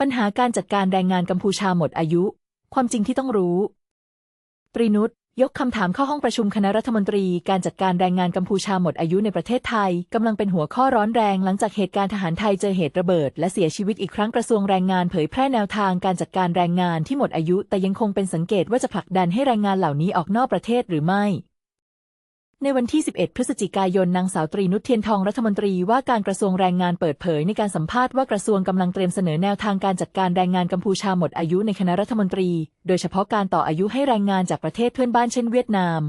ปัญหาการจัดการแรงงานกัมพูชาหมดอายุ ความจริงที่ต้องรู้ ตรีนุชยกคำถามเข้าห้องประชุมคณะรัฐมนตรีการจัดการแรงงานกัมพูชาหมดอายุในประเทศไทยกำลังเป็นหัวข้อร้อนแรงหลังจากเหตุการณ์ทหารไทยเจอเหตุระเบิด และเสียชีวิตอีกครั้งกระทรวงแรงงานเผยแพร่แนวทางการจัดการแรงงานที่หมดอายุ แต่ยังคงเป็นสังเกตว่าจะผลักดันให้แรงงานเหล่านี้ออกนอกประเทศหรือไม่ ในวันที่ 11 พฤศจิกายน นางสาวตรีนุชเทียนทองรัฐมนตรีว่าการกระทรวงแรงงานเปิดเผยในการสัมภาษณ์ว่ากระทรวงกำลังเตรียมเสนอแนวทางการจัดการแรงงานกัมพูชาหมดอายุในคณะรัฐมนตรี โดยเฉพาะการต่ออายุให้แรงงานจากประเทศเพื่อนบ้านเช่นเวียดนาม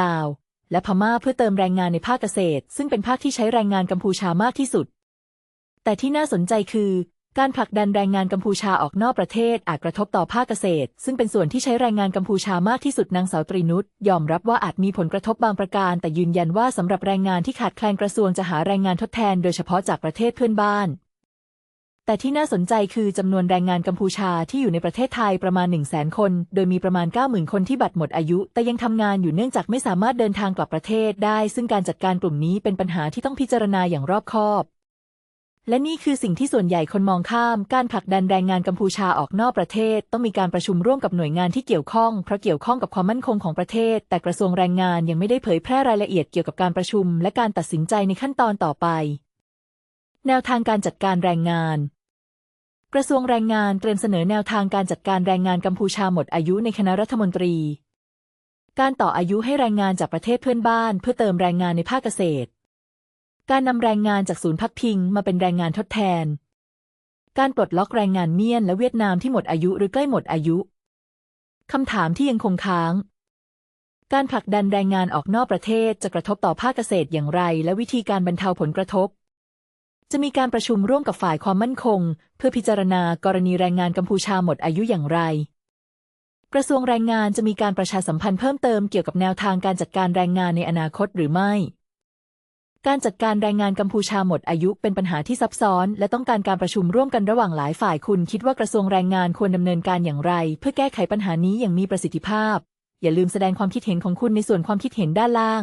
ลาว และพม่าเพื่อเติมแรงงานในภาคเกษตร ซึ่งเป็นภาคที่ใช้แรงงานกัมพูชามากที่สุด แต่ที่น่าสนใจคือ การผลักดันแรงงานกัมพูชาออกนอกประเทศอาจกระทบต่อภาคเกษตร ซึ่งเป็นส่วนที่ใช้แรงงานกัมพูชามากที่สุดนางสาวตรีนุชยอมรับว่าอาจมีผลกระทบบางประการ แต่ยืนยันว่าสำหรับแรงงานที่ขาดแคลนกระทรวงจะหาแรงงานทดแทนโดยเฉพาะจากประเทศเพื่อนบ้านแต่ที่น่าสนใจคือจำนวนแรงงานกัมพูชาที่อยู่ในประเทศไทยประมาณ 1 0 0 0 0แคน โดยมีประมาณ 90,000 คนที่บัตรหมดอายุ แต่ยังทำงานอยู่เนื่องจากไม่สามารถเดินทางกลับประเทศได้ ซึ่งการจัดการกลุ่มนี้เป็นปัญหาที่ต้องพิจารณาอย่างรอบคอบ และนี่คือสิ่งที่ส่วนใหญ่คนมองข้าม การผลักดันแรงงานกัมพูชาออกนอกประเทศ ต้องมีการประชุมร่วมกับหน่วยงานที่เกี่ยวข้องเพราะเกี่ยวข้องกับความมั่นคงของประเทศ แต่กระทรวงแรงงานยังไม่ได้เผยแพร่รายละเอียดเกี่ยวกับการประชุม และการตัดสินใจในขั้นตอนต่อไป แนวทางการจัดการแรงงานกระทรวงแรงงานเตรียมเสนอแนวทางการจัดการแรงงานกัมพูชาหมดอายุในคณะรัฐมนตรี การต่ออายุให้แรงงานจากประเทศเพื่อนบ้าน เพื่อเติมแรงงานในภาคเกษตร การนำแรงงานจากศูนย์พักพิงมาเป็นแรงงานทดแทน การปลดล็อกแรงงานเมียนและเวียดนามที่หมดอายุหรือใกล้หมดอายุคำถามที่ยังคงค้าง การผลักดันแรงงานออกนอกประเทศจะกระทบต่อภาคเกษตรอย่างไร และวิธีการบรรเทาผลกระทบ จะมีการประชุมร่วมกับฝ่ายความมั่นคง เพื่อพิจารณากรณีแรงงานกัมพูชาหมดอายุอย่างไร กระทรวงแรงงานจะมีการประชาสัมพันธ์เพิ่มเติมเกี่ยวกับแนวทางการจัดการแรงงานในอนาคตหรือไม่ การจัดการแรงงานกัมพูชาหมดอายุเป็นปัญหาที่ซับซ้อน และต้องการการประชุมร่วมกันระหว่างหลายฝ่ายคุณคิดว่ากระทรวงแรงงานควรดำเนินการอย่างไร เพื่อแก้ไขปัญหานี้อย่างมีประสิทธิภาพ อย่าลืมแสดงความคิดเห็นของคุณในส่วนความคิดเห็นด้านล่าง